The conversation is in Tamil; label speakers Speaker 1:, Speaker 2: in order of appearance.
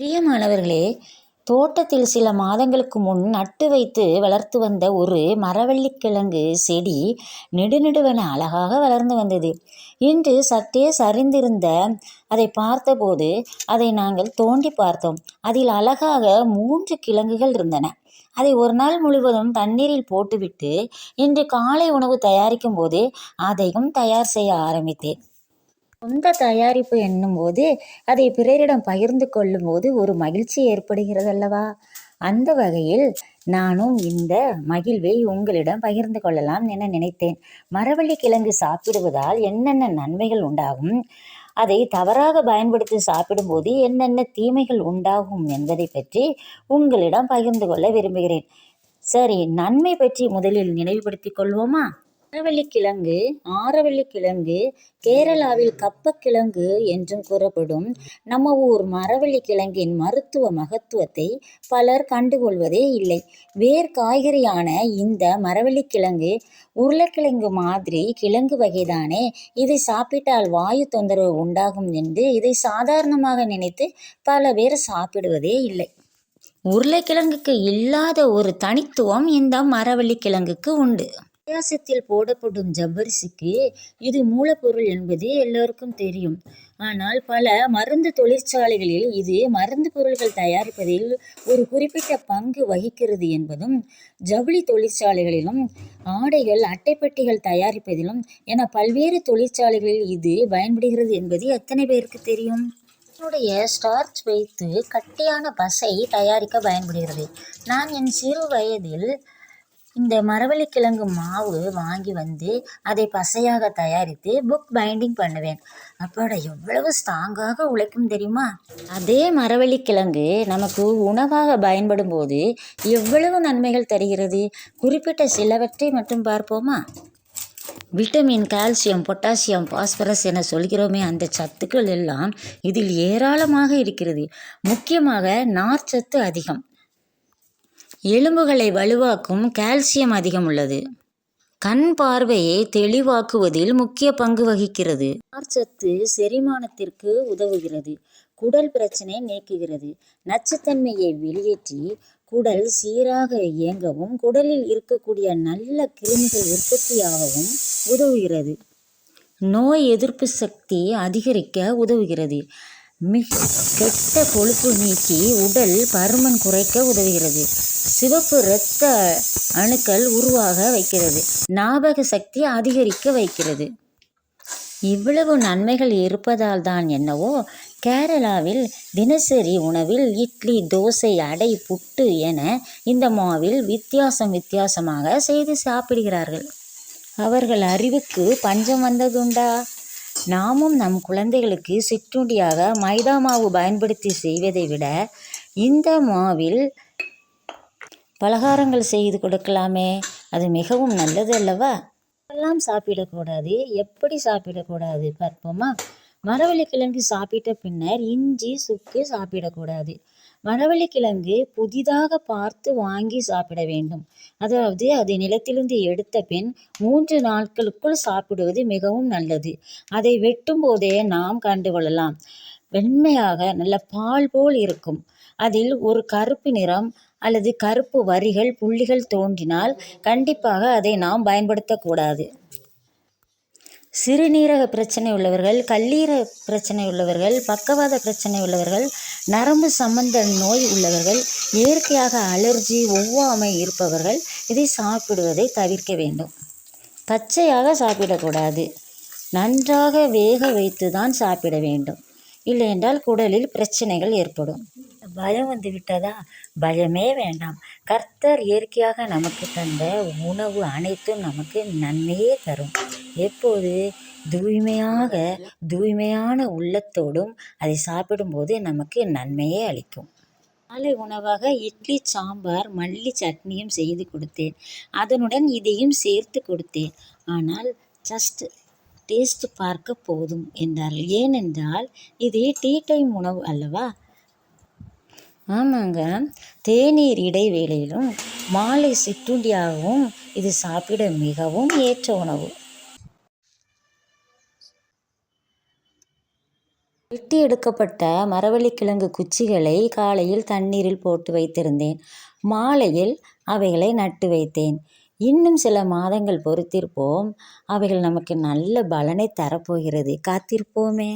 Speaker 1: பிரியமானவர்களே தோட்டத்தில் சில மாதங்களுக்கு முன் நட்டு வைத்து வளர்த்து வந்த ஒரு மரவள்ளிக்கிழங்கு செடி நெடுநெடுவென அழகாக வளர்ந்து வந்தது. இன்று சற்றே சரிந்திருந்த அதை பார்த்தபோது அதை நாங்கள் தோண்டி பார்த்தோம். அதில் அழகாக மூன்று கிழங்குகள் இருந்தன. அதை ஒரு நாள் முழுவதும் தண்ணீரில் போட்டுவிட்டு இன்று காலை உணவு தயாரிக்கும் போது அதையும் தயார் செய்ய ஆரம்பித்தேன். சொந்த தயாரிப்பு என்னும்போது அதை பிறரிடம் பகிர்ந்து கொள்ளும்போது ஒரு மகிழ்ச்சி ஏற்படுகிறது அல்லவா அந்த வகையில் நானும் இந்த மகிழ்வை உங்களிடம் பகிர்ந்து கொள்ளலாம் என நினைத்தேன். மரவள்ளி கிழங்கு சாப்பிடுவதால் என்னென்ன நன்மைகள் உண்டாகும்? அதை தவறாக பயன்படுத்தி சாப்பிடும்போது என்னென்ன தீமைகள் உண்டாகும் என்பதை பற்றி உங்களிடம் பகிர்ந்து கொள்ள விரும்புகிறேன். சரி நன்மை பற்றி முதலில் நினைவுபடுத்திக் கொள்வோமா? ஆரவள்ளிக்கிழங்கு ஆரவள்ளிக்கிழங்கு கேரளாவில் கப்பக்கிழங்கு என்றும் கூறப்படும். நம்ம ஊர் மரவள்ளிக்கிழங்கின் மருத்துவ மகத்துவத்தை பலர் கண்டுகொள்வதே இல்லை. வேர் காய்கறியான இந்த மரவள்ளிக்கிழங்கு உருளைக்கிழங்கு மாதிரி கிழங்கு வகைதானே. இதை சாப்பிட்டால் வாயு தொந்தரவு உண்டாகும் என்று இதை சாதாரணமாக நினைத்து பல பேர் சாப்பிடுவதே இல்லை. உருளைக்கிழங்குக்கு இல்லாத ஒரு தனித்துவம் இந்த மரவள்ளிக்கிழங்குக்கு உண்டு. பாயாசத்தில் போடப்படும் ஜவ்வரிசிக்கு இது மூலப்பொருள் என்பது எல்லோருக்கும் தெரியும். ஆனால் பல மருந்து தொழிற்சாலைகளில் இது மருந்து பொருள்கள் தயாரிப்பதில் ஒரு குறிப்பிட்ட பங்கு வகிக்கிறது என்பதும் ஜவுளி தொழிற்சாலைகளிலும் ஆடைகள் அட்டைப்பெட்டிகள் தயாரிப்பதிலும் என பல்வேறு தொழிற்சாலைகளில் இது பயன்படுகிறது என்பது எத்தனை பேருக்கு தெரியும்? என்னுடைய ஸ்டார்ச் வைத்து கட்டியான பசை தயாரிக்க பயன்படுகிறது. நான் என் சிறு வயதில் இந்த மரவள்ளிக்கிழங்கு மாவு வாங்கி வந்து அதை பசையாக தயாரித்து புக் பைண்டிங் பண்ணுவேன். அப்போட எவ்வளவு ஸ்ட்ராங்காக உழைக்கும் தெரியுமா? அதே மரவள்ளிக்கிழங்கு நமக்கு உணவாக பயன்படும் போது எவ்வளவு நன்மைகள் தருகிறது? குறிப்பிட்ட சிலவற்றை மட்டும் பார்ப்போமா? விட்டமின் கால்சியம் பொட்டாசியம் பாஸ்பரஸ் என சொல்கிறோமே அந்த சத்துக்கள் எல்லாம் இதில் ஏராளமாக இருக்கிறது. முக்கியமாக நார்ச்சத்து அதிகம். எலும்புகளை வலுவாக்கும் கால்சியம் அதிகம் உள்ளது. கண் பார்வையை தெளிவாக்குவதில் முக்கிய பங்கு வகிக்கிறது. நார்ச்சத்து செரிமானத்திற்கு உதவுகிறது. குடல் பிரச்சனை நீக்குகிறது. நச்சுத்தன்மையை வெளியேற்றி குடல் சீராக இயங்கவும் குடலில் இருக்கக்கூடிய நல்ல கிருமிகள் உற்பத்தியாகவும் உதவுகிறது. நோய் எதிர்ப்பு சக்தி அதிகரிக்க உதவுகிறது. மிக கெட்ட கொழுப்பு நீக்கி உடல் பருமன் குறைக்க உதவுகிறது. சிவப்பு இரத்த அணுக்கள் உருவாக வைக்கிறது. ஞாபக சக்தி அதிகரிக்க வைக்கிறது. இவ்வளவு நன்மைகள் இருப்பதால் தான் என்னவோ கேரளாவில் தினசரி உணவில் இட்லி தோசை அடை புட்டு என இந்த மாவில் வித்தியாசம் வித்தியாசமாக செய்து சாப்பிடுகிறார்கள். அவர்கள் அறிவுக்கு பஞ்சம் வந்ததுண்டா? நாமும் நம் குழந்தைகளுக்கு சிற்றுண்டியாக மைதா மாவு பயன்படுத்தி செய்வதை விட இந்த மாவில் பலகாரங்கள் செய்து கொடுக்கலாமே. அது மிகவும் நல்லது அல்லவா? எல்லாம் சாப்பிடக்கூடாது. எப்படி சாப்பிடக்கூடாது பார்ப்போமா? மரவள்ளிக்கிழங்கு சாப்பிட்ட பின்னர் இஞ்சி சுக்கு சாப்பிடக்கூடாது. மரவள்ளிக்கிழங்கு புதிதாக பார்த்து வாங்கி சாப்பிட வேண்டும். அதாவது அதை நிலத்திலிருந்து எடுத்த பின் மூன்று நாட்களுக்குள் சாப்பிடுவது மிகவும் நல்லது. அதை வெட்டும் போதே நாம் கண்டுகொள்ளலாம். வெண்மையாக நல்ல பால் போல் இருக்கும். அதில் ஒரு கருப்பு நிறம் அல்லது கருப்பு வரிகள் புள்ளிகள் தோன்றினால் கண்டிப்பாக அதை நாம் பயன்படுத்தக்கூடாது சிறுநீரக பிரச்சனை உள்ளவர்கள் கல்லீரக பிரச்சனை உள்ளவர்கள் பக்கவாத பிரச்சனை உள்ளவர்கள் நரம்பு சம்பந்த நோய் உள்ளவர்கள் இயற்கையாக அலர்ஜி ஒவ்வாமை இருப்பவர்கள் இதை சாப்பிடுவதை தவிர்க்க வேண்டும். பச்சையாக சாப்பிடக்கூடாது. நன்றாக வேக வைத்து தான் சாப்பிட வேண்டும். இல்லை என்றால் குடலில் பிரச்சனைகள் ஏற்படும். பயம் வந்து விட்டதா? பயமே வேண்டாம். கர்த்தர் இயற்கையாக நமக்கு தந்த உணவு அனைத்தும் நமக்கு நன்மையே தரும். எப்போது? தூய்மையாக தூய்மையான உள்ளத்தோடும் அதை சாப்பிடும்போது நமக்கு நன்மையே அளிக்கும். காலை உணவாக இட்லி சாம்பார் மல்லி சட்னியும் செய்து கொடுத்தேன். அதனுடன் இதையும் சேர்த்து கொடுத்தேன். ஆனால் ஜஸ்ட் டேஸ்ட் பார்க்க போதும் என்றார்கள். ஏனென்றால் இது டீ டைம் உணவு அல்லவா? ஆமாங்க. தேநீர் இடைவேளையிலும் மாலை சிற்றுண்டியாகவும் இது சாப்பிட மிகவும் ஏற்ற உணவு. வெட்டி எடுக்கப்பட்ட மரவள்ளிக்கிழங்கு குச்சிகளை காலையில் தண்ணீரில் போட்டு வைத்திருந்தேன். மாலையில் அவைகளை நட்டு வைத்தேன். இன்னும் சில மாதங்கள் பொறுத்திருப்போம். அவைகள் நமக்கு நல்ல பலனை தரப்போகிறது. காத்திருப்போமே.